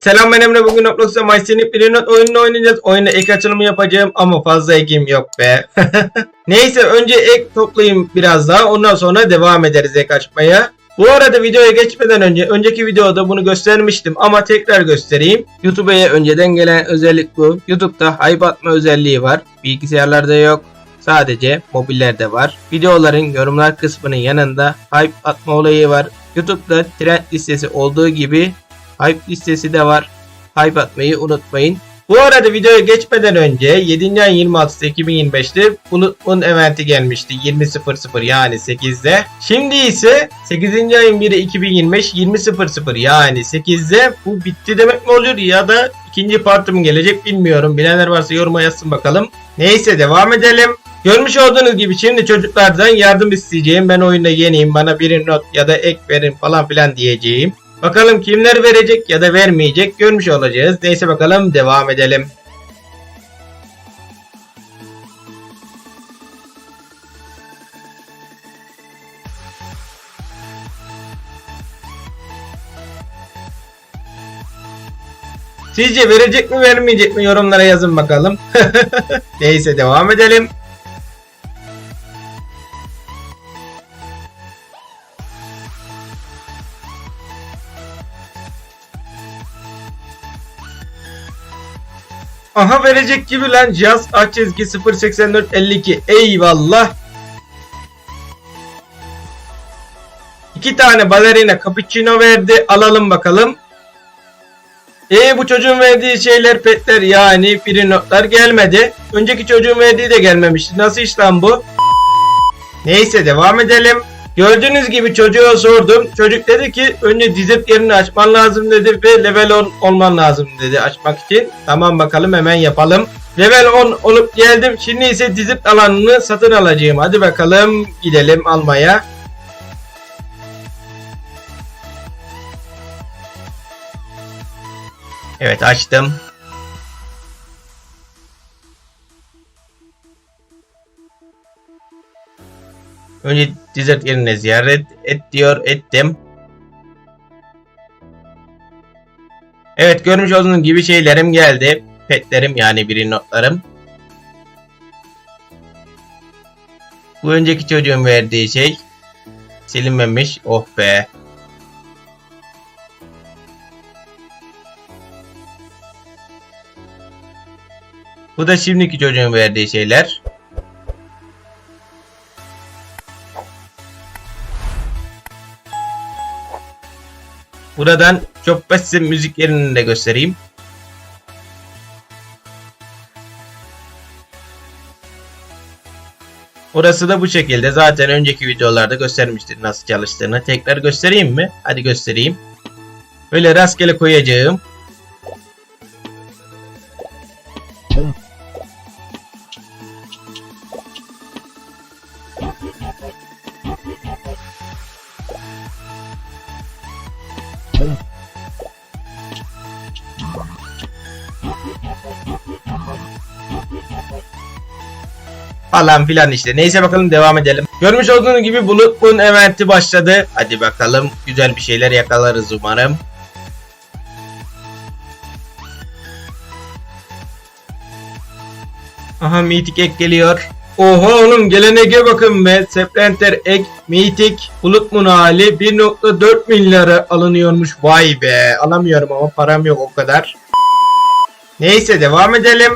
Selam ben Emre bugün Roblox'ta MySenip bir not oyununu oynayacağız. Oyunda ek açılımı yapacağım ama fazla ekim yok be. Neyse önce ek toplayayım biraz daha ondan sonra devam ederiz ek açmaya. Bu arada videoya geçmeden önce önceki videoda bunu göstermiştim ama tekrar göstereyim. YouTube'a önceden gelen özellik bu. YouTube'da hype atma özelliği var. Bilgisayarlarda yok. Sadece mobillerde var. Videoların yorumlar kısmının yanında hype atma olayı var. YouTube'da trend listesi olduğu gibi hype listesi de var. Hype atmayı unutmayın. Bu arada videoya geçmeden önce 7. ayın 26'sı 2025'te Bulut'un eventi gelmişti 20.00 yani 8'de. Şimdi ise 8. ayın 1'i 2025 20.00 yani 8'de bu bitti demek mi oluyor ya da ikinci partı mı gelecek bilmiyorum. Bilenler varsa yoruma yazsın bakalım. Neyse devam edelim. Görmüş olduğunuz gibi şimdi çocuklardan yardım isteyeceğim. Ben oyunda yeniyim bana bir not ya da ek verin falan filan diyeceğim. Bakalım kimler verecek ya da vermeyecek görmüş olacağız. Neyse bakalım devam edelim. Sizce verecek mi vermeyecek mi yorumlara yazın bakalım. Neyse devam edelim. Aha verecek gibi lan cihaz aç çizgi 08452 eyvallah. İki tane balerina cappuccino verdi alalım bakalım. E bu çocuğun verdiği şeyler petler yani biri notlar gelmedi. Önceki çocuğun verdiği de gelmemişti. Nasıl işlem bu? Neyse devam edelim. Gördüğünüz gibi çocuğa sordum. Çocuk dedi ki önce dizip yerini açman lazım dedi ve level 10 olman lazım dedi açmak için. Tamam bakalım hemen yapalım. Level 10 olup geldim. Şimdi ise dizip alanını satın alacağım. Hadi bakalım gidelim almaya. Evet açtım. Önce dessert yerine ziyaret et diyor. Ettim. Evet görmüş olduğunuz gibi şeylerim geldi. Petlerim yani biri notlarım. Bu önceki çocuğun verdiği şey silinmemiş. Oh be. Bu da şimdiki çocuğun verdiği şeyler. Buradan çok size müzik yerini de göstereyim. Orası da bu şekilde. Zaten önceki videolarda göstermiştir nasıl çalıştığını. Tekrar göstereyim mi? Hadi göstereyim. Böyle rastgele koyacağım. Falan filan işte. Neyse bakalım devam edelim. Görmüş olduğunuz gibi Bulut'un eventi başladı. Hadi bakalım güzel bir şeyler yakalarız umarım. Aha mitik ek geliyor. Oha oğlum gelen ege bakın be. Seplanter ek mitik bulut hali 1.4 milyara alınıyormuş. Vay be alamıyorum ama param yok o kadar. Neyse devam edelim.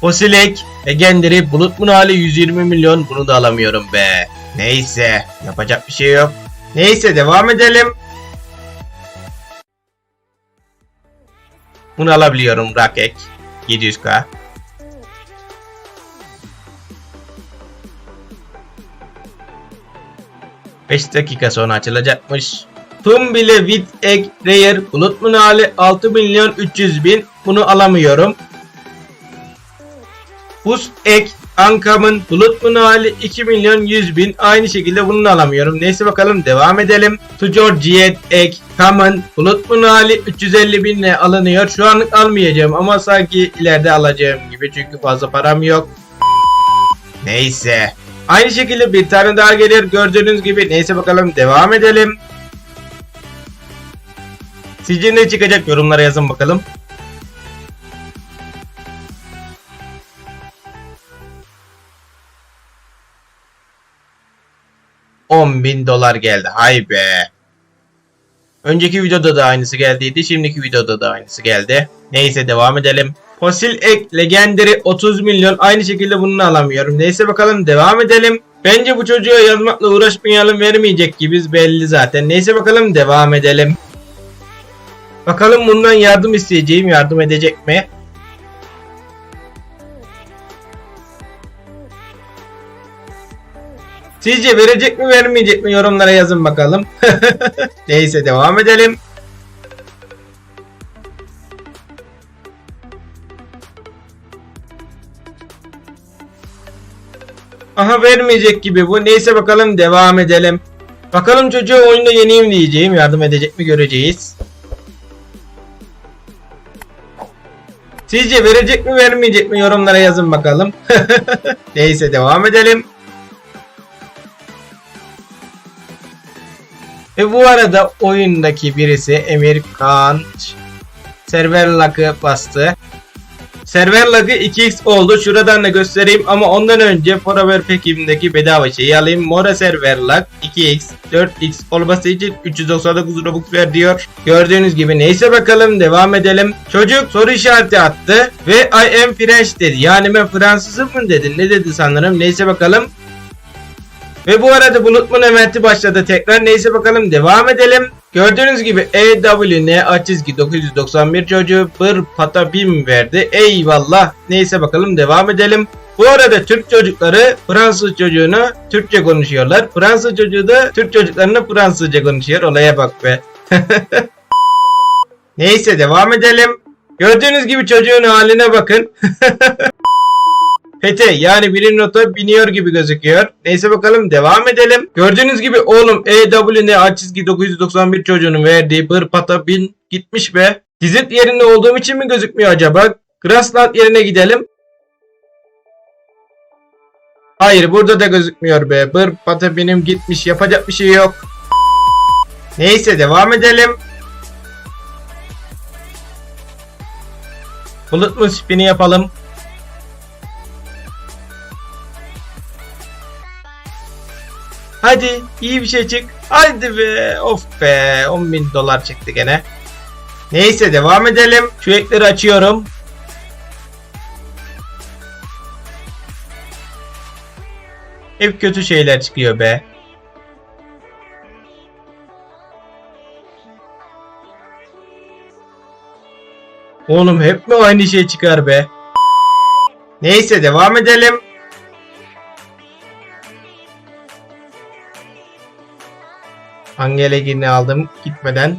Fosilek, Legendary, Bulut hali 120 milyon bunu da alamıyorum be. Neyse yapacak bir şey yok. Neyse devam edelim. Bunu alabiliyorum Rakek 700k. Beş dakika sonra açılacakmış. Tüm bile with egg rare bulut hali 6 milyon 300 bin bunu alamıyorum. Buz ek Ankam'ın Bulutmun hali 2 milyon 100 bin. Aynı şekilde bunu da alamıyorum. Neyse bakalım devam edelim. Tujor Cihet ek Kam'ın Bulutmun hali 350 binle alınıyor. Şu anlık almayacağım ama sanki ileride alacağım gibi çünkü fazla param yok. Neyse. Aynı şekilde bir tane daha gelir gördüğünüz gibi. Neyse bakalım devam edelim. Sizce ne çıkacak yorumlara yazın bakalım. On bin dolar geldi. Hay be. Önceki videoda da aynısı geldiydi. Şimdiki videoda da aynısı geldi. Neyse devam edelim. Fosil ek legendary 30 milyon. Aynı şekilde bunu alamıyorum. Neyse bakalım devam edelim. Bence bu çocuğa yazmakla uğraşmayalım vermeyecek gibiyiz belli zaten. Neyse bakalım devam edelim. Bakalım bundan yardım isteyeceğim. Yardım edecek mi? Sizce verecek mi vermeyecek mi yorumlara yazın bakalım. Neyse devam edelim. Aha vermeyecek gibi bu. Neyse bakalım devam edelim. Bakalım çocuğu oyunda yeneyim diyeceğim. Yardım edecek mi göreceğiz. Sizce verecek mi vermeyecek mi yorumlara yazın bakalım. Neyse devam edelim. Ve bu arada oyundaki birisi Emir Kağan server lag'ı bastı. Server lag'ı 2x oldu. Şuradan da göstereyim ama ondan önce Forever Pack'imdeki bedava şeyi alayım. Mora server lag 2x 4x olması için 399 Robux ver diyor. Gördüğünüz gibi neyse bakalım devam edelim. Çocuk soru işareti attı ve I am French dedi. Yani ben Fransızım mı dedi. Ne dedi sanırım. Neyse bakalım. Ve bu arada bulutmun eventi başladı tekrar. Neyse bakalım devam edelim. Gördüğünüz gibi EWN A çizgi 991 çocuğu bir patapim verdi. Eyvallah. Neyse bakalım devam edelim. Bu arada Türk çocukları Fransız çocuğunu Türkçe konuşuyorlar. Fransız çocuğu da Türk çocuklarını Fransızca konuşuyor. Olaya bak be. Neyse devam edelim. Gördüğünüz gibi çocuğun haline bakın. Pete yani bir nota biniyor gibi gözüküyor. Neyse bakalım devam edelim. Gördüğünüz gibi oğlum EWN A çizgi 991 çocuğunun verdiği bir pata bin gitmiş be. Dizit yerinde olduğum için mi gözükmüyor acaba? Grassland yerine gidelim. Hayır burada da gözükmüyor be. Bir pata benim gitmiş. Yapacak bir şey yok. Neyse devam edelim. Bulut mu spini yapalım. Hadi iyi bir şey çık. Hadi be. Of be. 10 bin dolar çıktı gene. Neyse devam edelim. Şu ekleri açıyorum. Hep kötü şeyler çıkıyor be. Oğlum hep mi aynı şey çıkar be? Neyse devam edelim. Angelegini aldım gitmeden.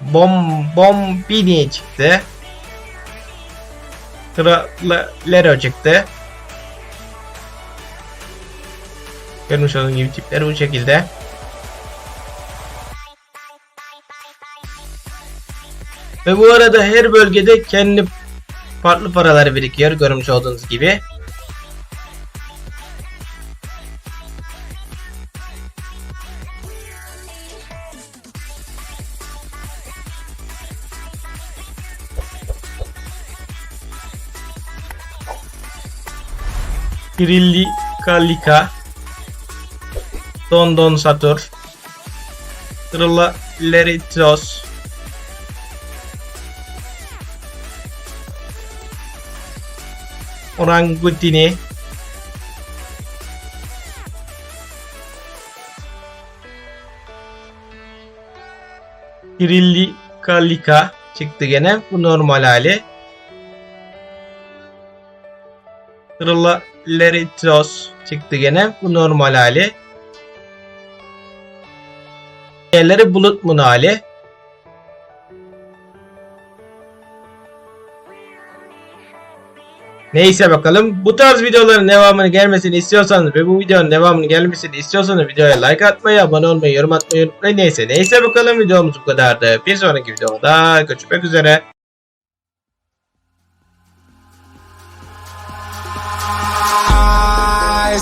Bom Bombini çıktı. Lero çıktı. Görmüş olduğunuz gibi tipler bu şekilde. Ve bu arada her bölgede kendi farklı paraları birikiyor görmüş olduğunuz gibi. Kirilli Kalika Dondon Satur Trilla Leritos Orangutini Kirilli Kalika çıktı gene. Bu normal hali. Trilla Leritos çıktı gene. Bu normal hali. Diğerleri bulut mun hali. Neyse bakalım. Bu tarz videoların devamını gelmesini istiyorsanız ve bu videonun devamını gelmesini istiyorsanız videoya like atmayı, abone olmayı, yorum atmayı unutmayın. Neyse neyse bakalım videomuz bu kadardı. Bir sonraki videoda görüşmek üzere.